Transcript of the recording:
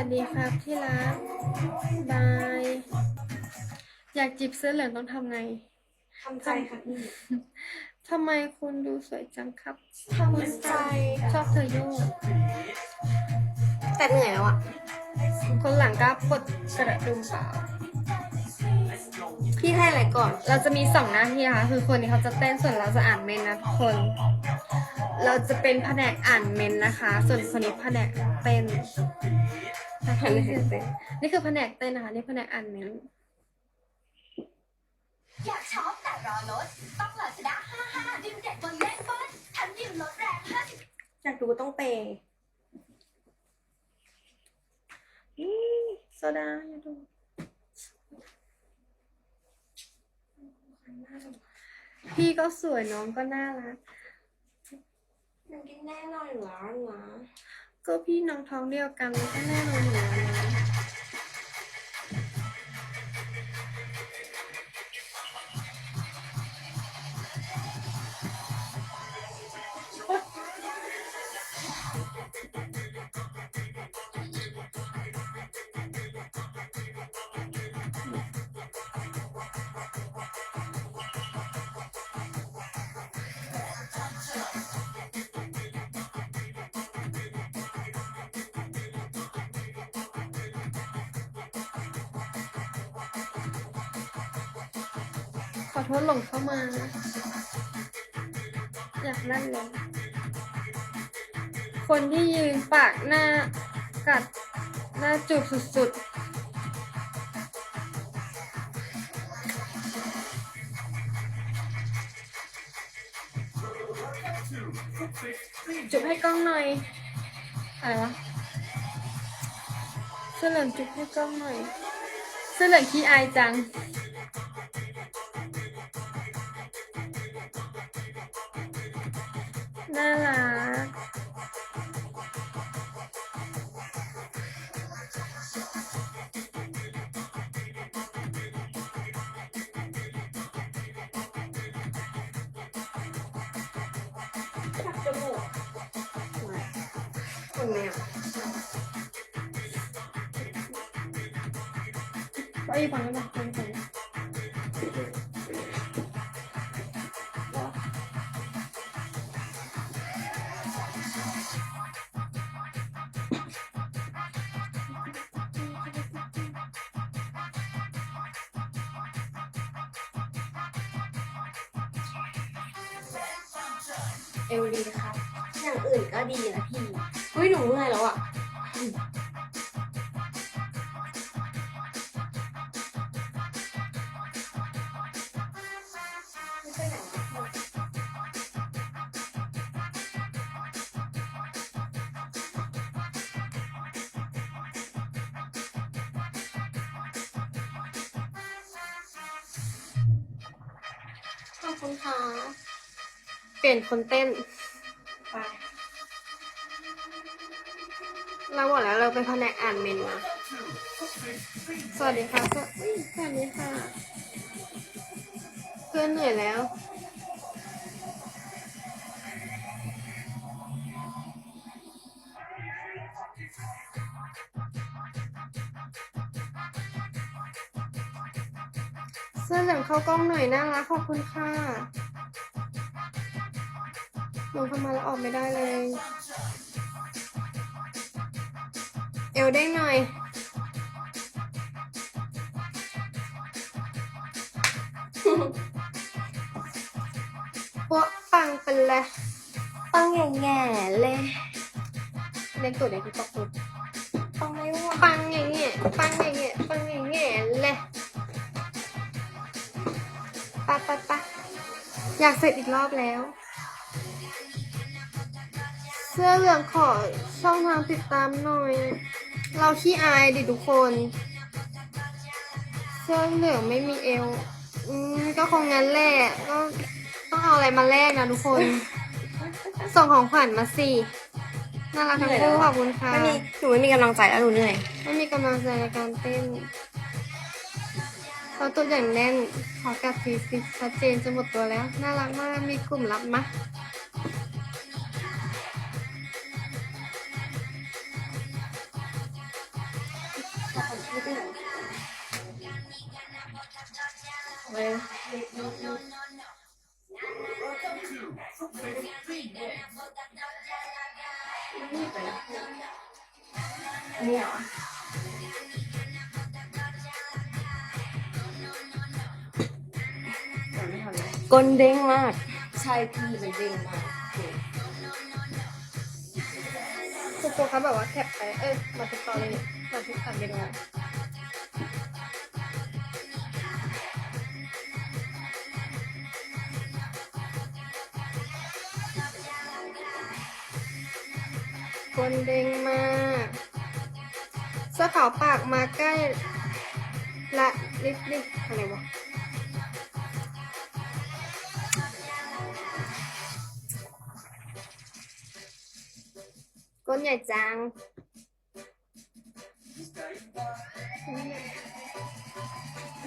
วัสดีครับที่รักบาย อยากจีบเสื้อเหลืองต้องทำไงทำใจค่ะพี่ทำไมคุณดูสวยจังครับ ทำใจ ชอบเธอโยกแต่เหนื่อยแล้วอะ คนหลังก็ปลดกระดุมเปล่า พี่ให้อะไรก่อน เราจะมีสองหน้าที่นะคะคือคนนี้เขาจะเต้นส่วนเราจะอ่านเมนต์นะทุกคน เราจะเป็นแผนกอ่านเมนต์นะคะ ส่วนคนนี้แผนกเต้น นะคะนี่คือเต้นนี่คือแผนกเต้นนะคะ นี่แผนกอ่านเมนต์อยากช็อปแต่รอลดต้องลาซาด้า55ดิวเด็ดบนเลขเบิ้ลทั้งดิวลดแรง50อยากดูต้องเปย์อืมโซดาอย่าดูพี่ก็สวยน้องก็น่ารักมันกินแน่นอนอยู่แล้วนะ ก็พี่น้องท้องเดียวกันก็แน่นอนอยู่แล้วนะ อโทษหลงเข้ามาอยากนั่นเลยคนที่ยืนปากหน้ากัดหน้าจูบสุดๆ จุบให้กล้องหน่อย อะไรวะเสื้อเหลืองจุบให้กล้องหน่อยเสื้อเหลืองขี้อายจัง น่ารักอยากจมูกคนไหมอะก็อีกฝั่งนึงนะฝั่ง เอลดีครับอย่างอื่นก็ดีนะพี่อุ้ยหนูเมื่อยแล้วอะไม่ไปไหนวะขอบคุณค่ะ เปลี่ยนคนเต้น ไป เราบอกแล้วเราเป็นแผนกอ่านเมนนะสวัสดีค่ะสวอุ๊ยสวัสดีค่ะ เพื่อนเหนื่อยแล้ว เสื้อเหลืองเข้ากล้องหน่อยน่ารักขอบคุณค่ะ หนูทำมาแล้วออกไม่ได้เลย เอวได้หน่อย พวกปังเป็นเลยปังแง่แง่ๆเลยเล็กตัวเด็กที่ปอกตุดปังไม่ไหวปังอย่างเงี้ยปังอย่างเงี้ยปังอย่างเงี้ยเลยปะปะปะอยากเสร็จอีกรอบแล้วเสื้อเหลืองขอช่องทางติดตามหน่อย เราขี้อายดิทุกคน เสื้อเหลืองไม่มีเอว อืมก็คงงั้นแหละก็ต้องเอาอะไรมาแลกนะทุกคน ส่งของขวัญมาสิน่ารักทั้งคู่ขอบคุณค่ะไม่มีหนูไม่มีกำลังใจแล้วหนูเหนื่อยไม่มีกำลังใจในการเต้นเราตัวอย่างแน่นขอกัดสีสิชัดเจนจะหมดตัวแล้ว น่ารักมากมีกลุ่มลับมะ เนี่ยก้นเด้งมาก ใช่พี่มันเด้งมากคุณครูเขาแบบว่าแคปไป เอ้ยมาทุกตอเลย มาทุกคนเป็นไงคนเด้งมากเสื้อขาวปากมาใกล้ ละลิปลิปอะไรวะก้นใหญ่จัง Thank you.